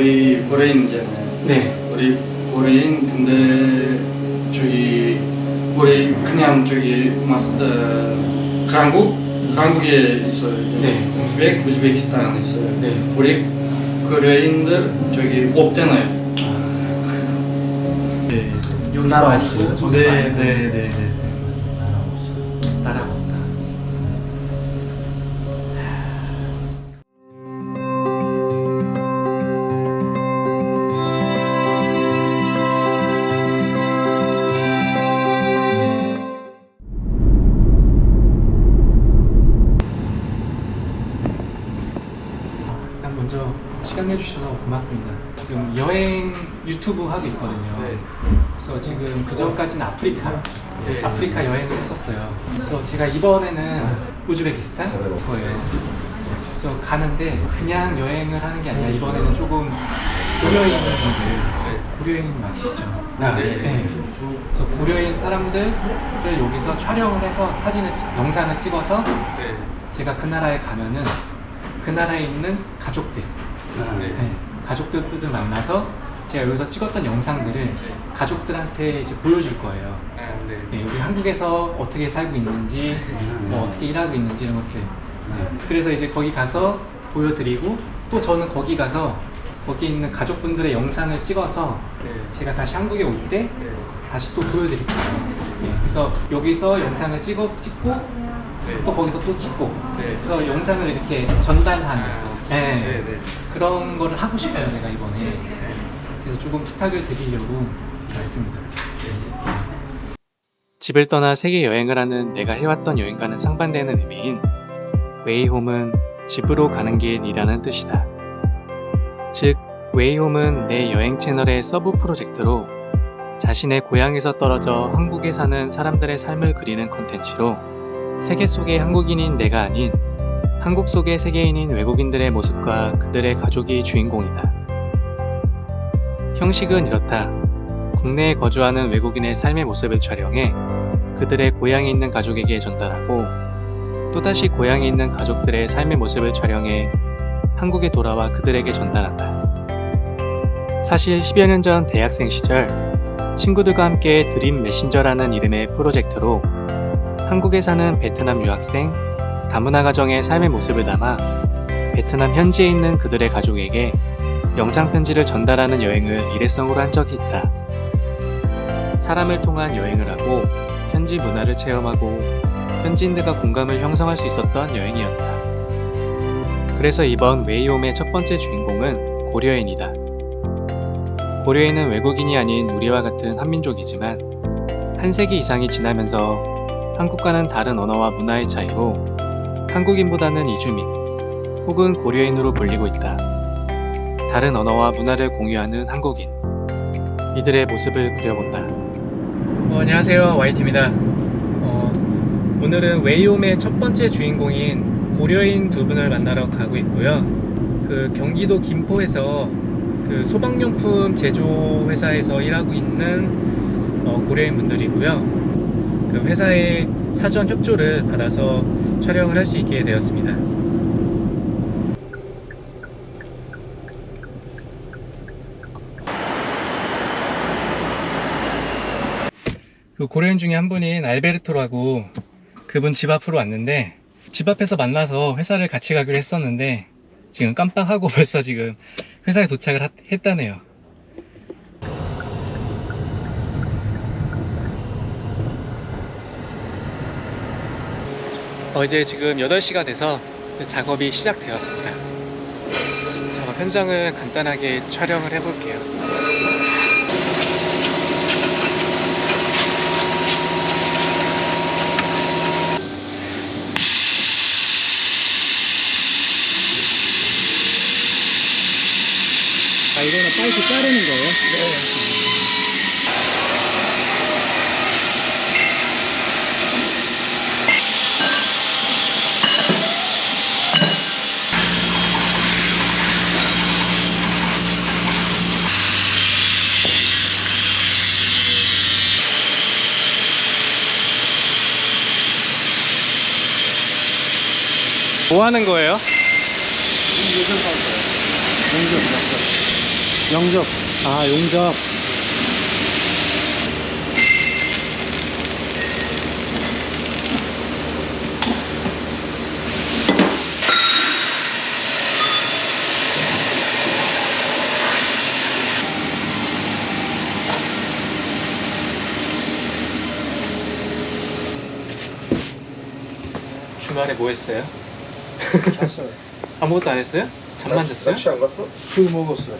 우리 고래인잖아요. 네. 우리 고래인 근데 저기 우리 그냥 저기 마스 어, 한국 한국에 있어요. 네. 우즈벡 우즈베키스탄 있어요. 네. 우리 고래인들 저기 없잖아요. 네. 여기 나라 없어요? 저기 네, 말고 네, 네, 네. 시간 내주셔서 고맙습니다. 지금 여행 유튜브 하고 있거든요. 그래서 지금 그 전까지는 아프리카, 네. 아프리카 여행을 했었어요. 그래서 제가 이번에는 우즈베키스탄 거예요. 그래서 가는데 그냥 여행을 하는 게 아니라 이번에는 조금 고려인 분들, 고려인 맞으시죠? 아, 네. 네. 그래서 고려인 사람들을 여기서 촬영을 해서 사진을, 찍- 영상을 찍어서 제가 그 나라에 가면은 그 나라에 있는 가족들, 아, 네. 네, 가족들을 만나서 제가 여기서 찍었던 영상들을 가족들한테 이제 보여줄 거예요. 네, 여기 한국에서 어떻게 살고 있는지, 뭐 어떻게 일하고 있는지 이런 것들. 그래서 이제 거기 가서 보여드리고 또 저는 거기 가서 거기 있는 가족분들의 영상을 찍어서 제가 다시 한국에 올 때 다시 또 보여드릴 거예요. 네, 그래서 여기서 영상을 찍어 찍고 또 거기서 또 찍고. 그래서 영상을 이렇게 전달하는 네, 그런 거를 하고 싶어요 제가 이번에 그래서 조금 부탁을 드리려고 왔습니다. 집을 떠나 세계 여행을 하는 내가 해왔던 여행과는 상반되는 의미인 웨이홈은 집으로 가는 길이라는 뜻이다. 즉, 웨이홈은 내 여행 채널의 서브 프로젝트로 자신의 고향에서 떨어져 한국에 사는 사람들의 삶을 그리는 컨텐츠로 세계 속의 한국인인 내가 아닌 한국 속의 세계인인 외국인들의 모습과 그들의 가족이 주인공이다. 형식은 이렇다. 국내에 거주하는 외국인의 삶의 모습을 촬영해 그들의 고향에 있는 가족에게 전달하고 또다시 고향에 있는 가족들의 삶의 모습을 촬영해 한국에 돌아와 그들에게 전달한다. 사실 10여 년 전 대학생 시절 친구들과 함께 드림 메신저라는 이름의 프로젝트로 한국에 사는 베트남 유학생 다문화 가정의 삶의 모습을 담아 베트남 현지에 있는 그들의 가족에게 영상 편지를 전달하는 여행을 일회성으로 한 적이 있다. 사람을 통한 여행을 하고 현지 문화를 체험하고 현지인들과 공감을 형성할 수 있었던 여행이었다. 그래서 이번 웨이홈의 첫 번째 주인공은 고려인이다. 고려인은 외국인이 아닌 우리와 같은 한민족이지만 한 세기 이상이 지나면서 한국과는 다른 언어와 문화의 차이로 한국인보다는 이주민 혹은 고려인으로 불리고 있다. 다른 언어와 문화를 공유하는 한국인. 이들의 모습을 그려본다. 어, 안녕하세요. YT입니다. 어, 오늘은 웨이홈의 첫 번째 주인공인 고려인 두 분을 만나러 가고 있고요. 그 경기도 김포에서 그 소방용품 제조 회사에서 일하고 있는 어, 고려인 분들이고요. 그 회사의 사전 협조를 받아서 촬영을 할 수 있게 되었습니다. 그 고려인 중에 한 분인 알베르토라고 그분 집 앞으로 왔는데 집 앞에서 만나서 회사를 같이 가기로 했었는데 지금 깜빡하고 벌써 지금 회사에 도착을 하- 했다네요. 어, 이제 지금 8시가 돼서 작업이 시작되었습니다. 작업 현장을 간단하게 촬영을 해볼게요. 아, 이거는 파이프 자르는 거예요? 네. 뭐 하는 거예요? 용접. 용접. 아, 용접. 주말에 뭐 했어요? 잤어요. 아무것도 안 했어요? 잠만 잤어요? 낚시 안 갔어? 술 먹었어요.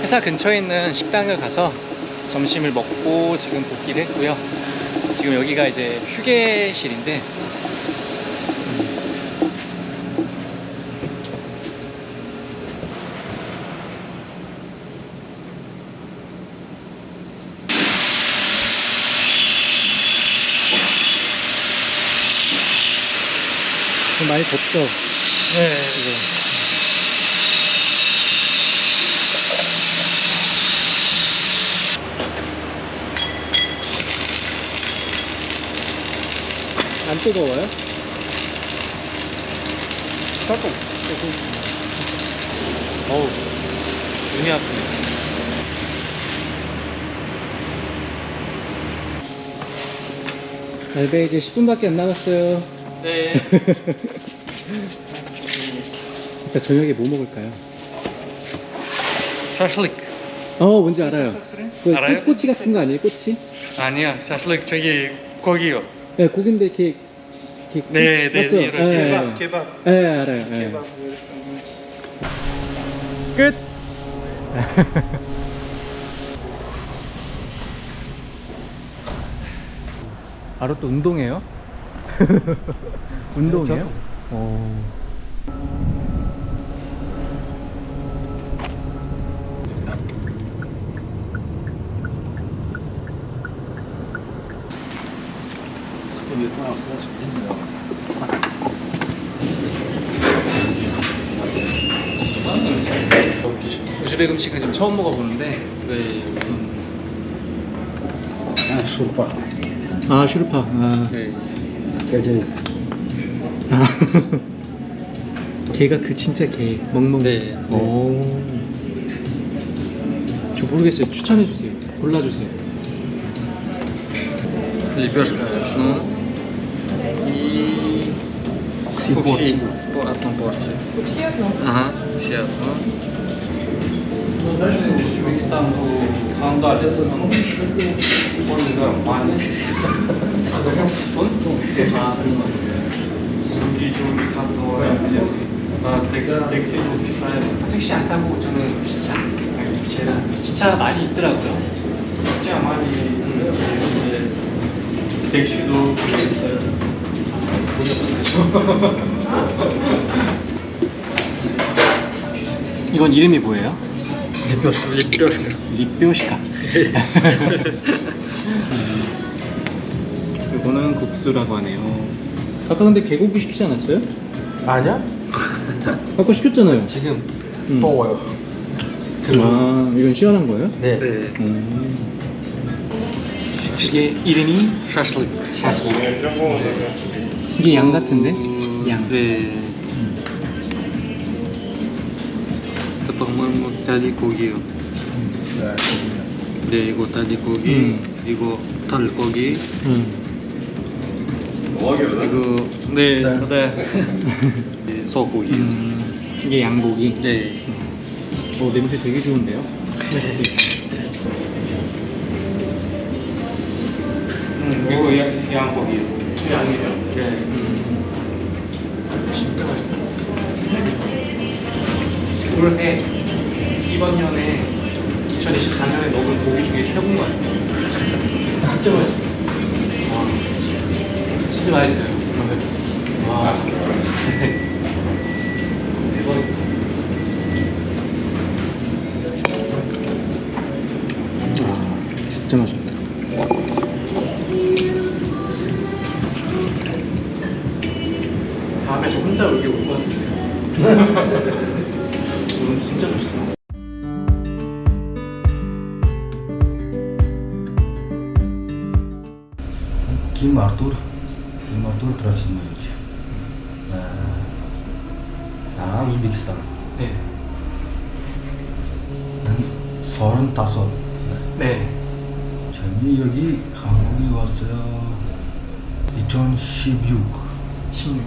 회사 근처에 있는 식당을 가서 점심을 먹고 지금 복귀를 했고요. 지금 여기가 이제 휴게실인데 좀 많이 덥죠? 네, 안 뜨거워요? 조금 어우 눈이 아프네. 알베 이제 10분밖에 안 남았어요. 네. 이따 저녁에 뭐 먹을까요? 샤슬릭. 어, 뭔지 알아요. 그 알아요? 꼬, 꼬치 같은 거 아니에요? 꼬치? 아니야, 샤슬릭 저기 고기요. 네, 고기인데 이렇게, 이렇게 네, 네, 맞죠? 이렇게. 네, 개밥, 개밥. 네, 알아요. 네. 개밥. 끝. 바로 또 운동해요? 운동이에요? 어. 우즈벡 음식은 지금 처음 먹어보는데 네, 음, 아, 술밥. 아, 슈르파. 아. 네. 깨진. 아. 걔가 그 진짜 개. 멍멍. 네. 오. 저 모르겠어요. 추천해 주세요. 골라 주세요. Лепешка ручную и Все кукси порции. по одной порции. Все одно. Ага, все 사실 우즈베키스탄도 강도 알렸으면 우리가 많이 했었거든요. 아, 그런 거 우리 조기 강도와 나 택시 택시 기사 택시 안 타고 저는 기차 아니, 기차 기차 많이 있더라고요. 진짜 많이 있어요. 음. 택시도 있어요. 이건 이름이 뭐예요? Лепешка. Лепешка. 리뼈시카. 이거는 국수라고 하네요. 아까 근데 개고기 시키지 않았어요? 아니야? 아까 시켰잖아요. 지금 음. 더워요. 아, 이건 시원한 거예요? 네. 네. 음. 이게 이름이 Шашлык. 샤시. 이게 양 같은데? 양. 네. 방울목 뭐 다리고기요. 음. 네, 이거 다리고기, 음. 이거 털고기. 음. 이거 네, 네. 네. 소고기. 음, 이게 양고기. 네. 어, 냄새 되게 좋은데요? 네. 음, 이거 양고기. 양이요. 네. 음. 올해 이번 년에 2024년에 먹은 고기 중에 최고인 것 같아요. 진짜 맛있어요. 와, 진짜 맛있어요. 와. 아, 진짜 맛있다. 2016. 16.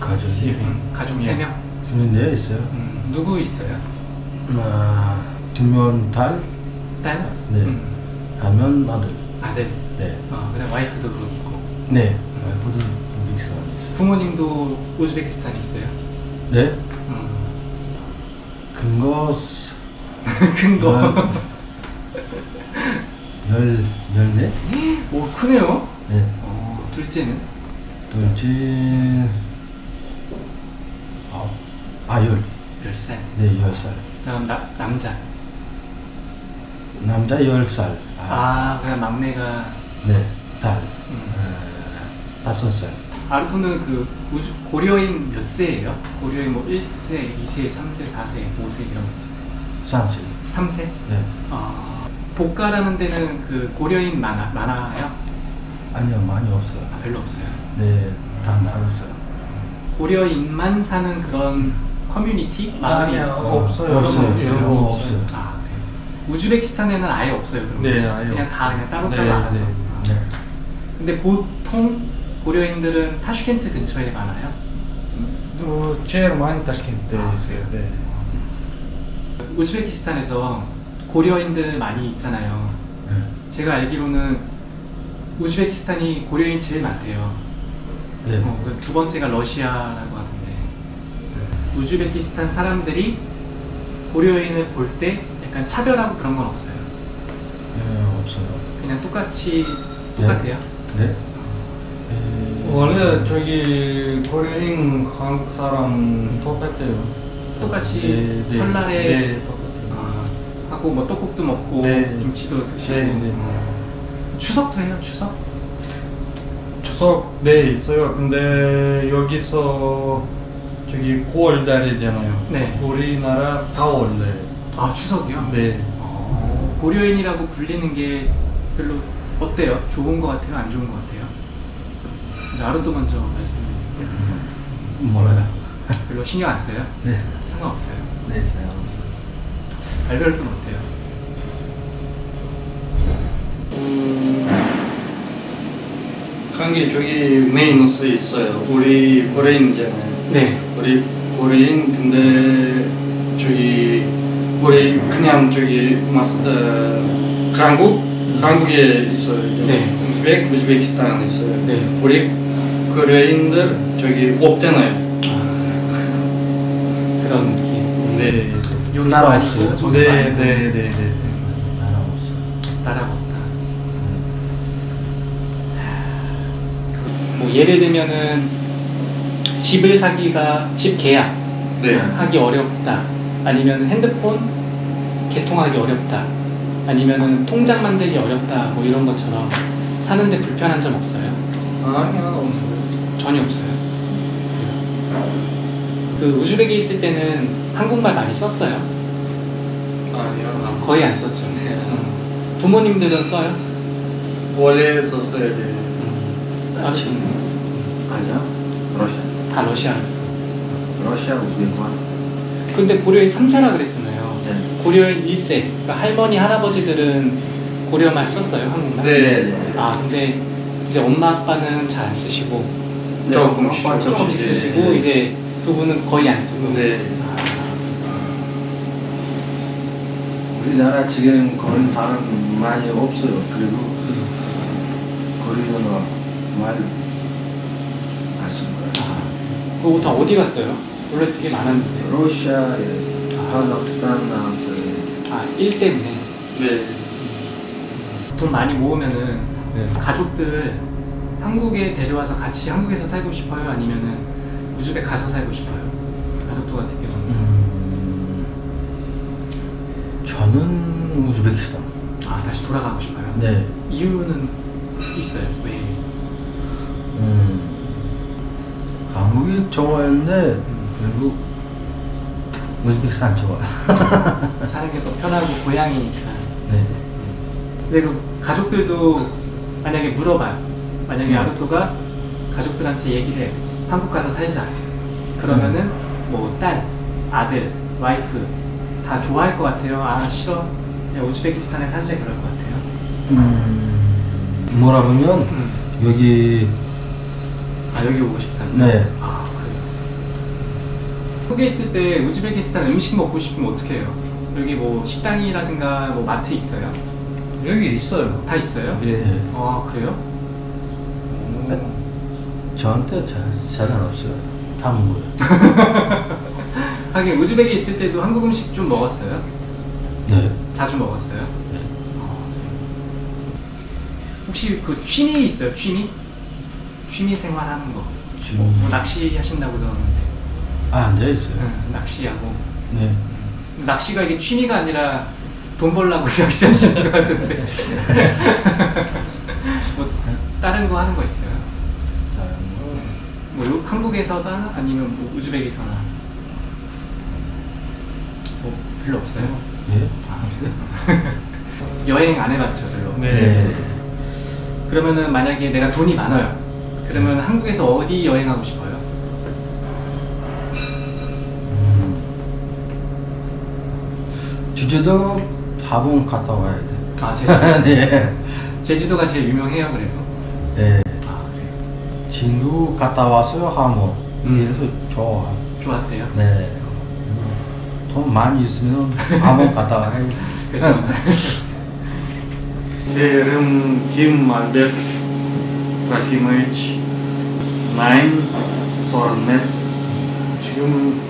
가족이 가족 네. 3명. 저는 네 있어요. 음, 누구 있어요? 아, 두명 딸, 딸? 네. 음. 하면 아들. 아들. 네. 어, 그다음 와이프도 그거 있고. 네. 와이프도 우즈베키스탄에 있어요. 부모님도 우즈베키스탄에 있어요. 네. 음. 근거 큰 거. 열 열네. 오 크네요. 네. 어, 둘째는 둘째 아, 아 열. 10살. 네, 열 살. 그다음 나, 남자. 남자 열 살. 아, 아, 그냥 막내가 네. 딸. 음. 어, 다섯 살. 아르토는 그 우주, 고려인 몇 세예요? 고려인 뭐 1세, 2세, 3세, 4세, 5세 이런 거 있죠. 삼세. 3세? 네. 아, 복가라는 데는 그 고려인 많아, 많아요? 아니요, 많이 없어요. 아, 별로 없어요. 네, 다 나갔어요. 고려인만 사는 그런 커뮤니티? 마을이 아니요, 있고. 없어요. 없어요. 없어요. 그런 거 없어요. 없어요. 아, 그래요? 우즈베키스탄에는 아예 없어요, 그럼? 네, 아예 그냥 다. 그냥 따로따로 네, 알아서. 네. 네. 근데 보통 고려인들은 타슈켄트 근처에 많아요? 또 제일 많이 타ሽ켄트에 아, 있어요. 네. 우즈베키스탄에서 고려인들 많이 있잖아요. 네. 제가 알기로는 우즈베키스탄이 고려인 제일 많대요. 네. 어, 그두 번째가 러시아라고 하던데. 우즈베키스탄 사람들이 고려인을 볼 때 약간 차별하고 그런 건 없어요. 네, 없어요. 그냥 똑같이 똑같아요. 네. 에, 원래 저기 고려인 한국 사람 똑같아요. 똑같이 네, 네. 설날에 네, 똑같아요. 아, 하고 뭐 떡국도 먹고 네. 김치도 드시고 네, 네. 어. 추석도 해요. 추석? 추석 네 있어요. 근데 여기서 저기 9월 달이잖아요. 네. 우리나라 4월 달. 아 추석이요? 네. 어, 고려인이라고 불리는 게 별로 어때요? 좋은 것 같아요? 안 좋은 것 같아요? 아르도 먼저 말씀해 주세요. 몰라요. 별로 신경 안 써요? 네. 상관없어요. 네, 잘 없어요. 발별도 못해요. 한개 저기 메인으로 있어요. 우리 고래인이잖아요. 네. 우리 고래인 근데 저기 우리 그냥 저기 마스 어, 한국 한국에 있어요. 네. 우즈벡 우즈베키스탄 있어요. 네. 우리 고래인들 저기 없잖아요. 그런 느낌. 네. 나라 아니고 없어요? 저기도 네, 아니고 네, 네, 네. 나라 없어요. 나라가 없다. 예를 들면은 집을 사기가 집 계약 네. 하기 어렵다. 아니면 핸드폰 개통하기 어렵다. 아니면은 통장 만들기 어렵다. 뭐 이런 것처럼 사는데 불편한 점 없어요? 아니요. 전혀 없어요. 그 우즈벡에 있을 때는 한국말 많이 썼어요? 아니요. 거의 안 썼죠. 음. 부모님들은 써요? 원래 썼어야 돼. 음. 아, 지금 아니야. 러시아. 다 러시아로 써. 러시아 우즈베크만. 근데 고려인 3세라 그랬잖아요. 네. 고려인 1세. 그러니까 할머니, 할아버지들은 고려말 썼어요, 한국말? 네. 아, 근데 이제 엄마, 아빠는 잘 안 쓰시고, 네, 조금씩, 엄마, 조금씩 조금씩 쓰시고, 네. 이제 두 분은 거의 안 쓰고. 네. 우리나라 지금 그런 사람 많이 없어요. 그리고 거리는 말안 쓰는 거예요. 그거 다 어디 갔어요? 원래 되게 많았는데. 러시아에 카자흐스탄 나왔어요. 아, 일 때문에. 네. 돈 많이 모으면은 가족들 한국에 데려와서 같이 한국에서 살고 싶어요? 아니면은 우즈벡 가서 살고 싶어요? 아르토 같은 경우는. 음, 저는 우즈베키스탄. 아, 다시 돌아가고 싶어요? 네. 이유는 있어요. 왜? 음, 한국이 좋아했는데 결국 우즈베키스탄 좋아요. 사는 게더 편하고 고향이니까. 네. 근데 그 가족들도 만약에 물어봐요. 만약에 아르토가 가족들한테 얘기를 해. 한국 가서 살자. 그러면은 뭐 딸, 아들, 와이프 다 좋아할 것 같아요. 아 싫어. 그냥 우즈베키스탄에 살래 그럴 것 같아요. 음, 뭐라 보면 음. 여기 아 여기 오고 싶다. 네아 그래요. 한국에 있을 때 우즈베키스탄 음식 먹고 싶으면 어떻게 해요? 여기 뭐 식당이라든가 뭐 마트 있어요? 여기 있어요. 다 있어요? 예. 아 그래요? 저한테 잘, 잘은 없어요. 다 먹어요. 하긴 우즈벡에 있을 때도 한국 음식 좀 먹었어요? 네. 자주 먹었어요? 네. 혹시 그 취미 있어요? 취미? 취미 생활 하는 거. 취미. 뭐, 뭐 낚시 하신다고 들었는데. 아, 앉아 있어요. 응, 낚시하고. 네. 낚시가 이게 취미가 아니라 돈 벌려고 낚시하시는 것 같은데. 뭐 다른 거 하는 거 있어요? 다른 거. 뭐 요- 한국에서나 아니면 뭐 우즈벡에서나? 뭐 별로 없어요? 예? 여행 안 해봤죠 별로? 네. 그러면은 만약에 내가 돈이 많아요. 그러면 한국에서 어디 여행하고 싶어요? 주제도 다봉 갔다 와야 돼. 아 제주도. 네. 제주도가 제일 유명해요 그래도. 네. 아 그래요. 친구 갔다 왔어요, 하모. 음. 그래서 좋아. 좋았대요. 네. 돈 많이 있으면 하모 갔다 와요. 그래서 제 이름 김알베르 트라피모이치 나인 소란넷 지금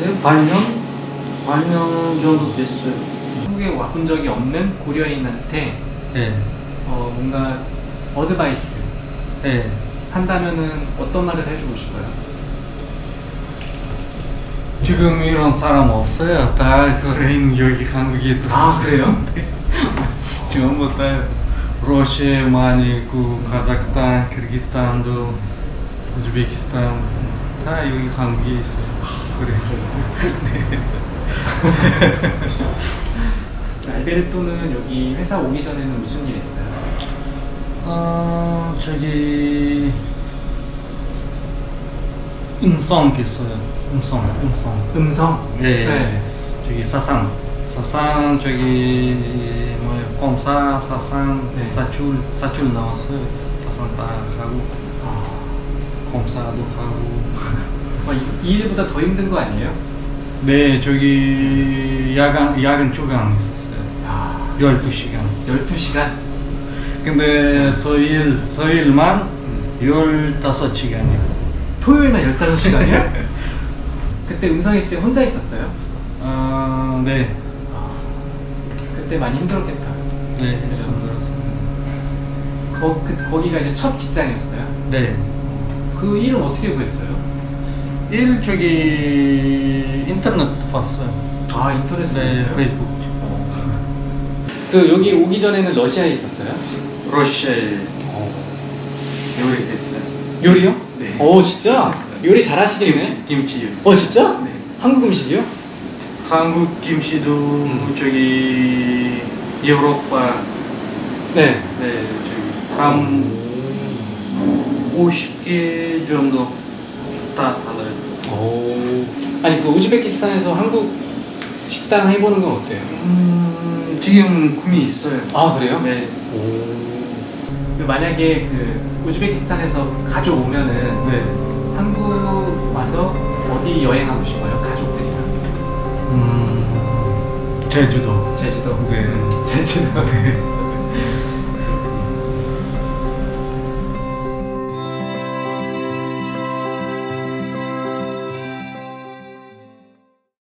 네, 반년? 반년 정도 됐어요 한국에 와본 적이 없는 고려인한테 예. 어, 뭔가 어드바이스 예. 한다면은 어떤 말을 해주고 싶어요? 지금 이런 사람 없어요. 다 코레인 여기 한국에 아 들어왔어요. 그래요? 전부 다 러시아 많이 있고 카자흐스탄, 키르기스탄도 우즈베키스탄 다 여기 한국에 있어요. 그래. 알베르토는 여기 회사 오기 전에는 무슨 일 했어요? 어 저기 음성 있어요. 음성, 음성. 음성. 네. 저기 사상, 사상 저기 뭐야 검사, 사상, 네. 사출, 사출 나왔어요. 사상 다 하고 아, 검사도 하고. 와, 이, 이 일보다 더 힘든 거 아니에요? 네, 저기 야간 야간 주간 있었어요. 야, 12시간. 12시간? 근데 토요일 토요일만 음. 15시간이요. 토요일만 15시간이요? 그때 음성에 있을 때 혼자 있었어요? 아, 네. 아, 그때 많이 힘들었겠다. 네. 그죠? 힘들었어요. 거, 그, 거기가 이제 첫 직장이었어요. 네. 그 일은 어떻게 구했어요? 일 저기 인터넷 봤어요. 아, 인터넷에 네? 페이스북. 그 여기 오기 전에는 러시아에 있었어요? 러시아에 요리했어요 요리요? 네. 오, 진짜? 요리 잘하시겠네? 김치, 김치요 어, 진짜? 네. 한국 음식이요? 한국 김치도 음. 저기 유로파 네. 네 저기 한 50개 정도 다 달라요 오. 아니 그 우즈베키스탄에서 한국 식당 해보는 건 어때요? 음, 지금 꿈이 있어요 아 그래요? 네 오. 만약에 그 우즈베키스탄에서 가족 오면은 네. 한국 와서 어디 여행하고 싶어요? 음, 제주도. 제주도. 네. 제주도.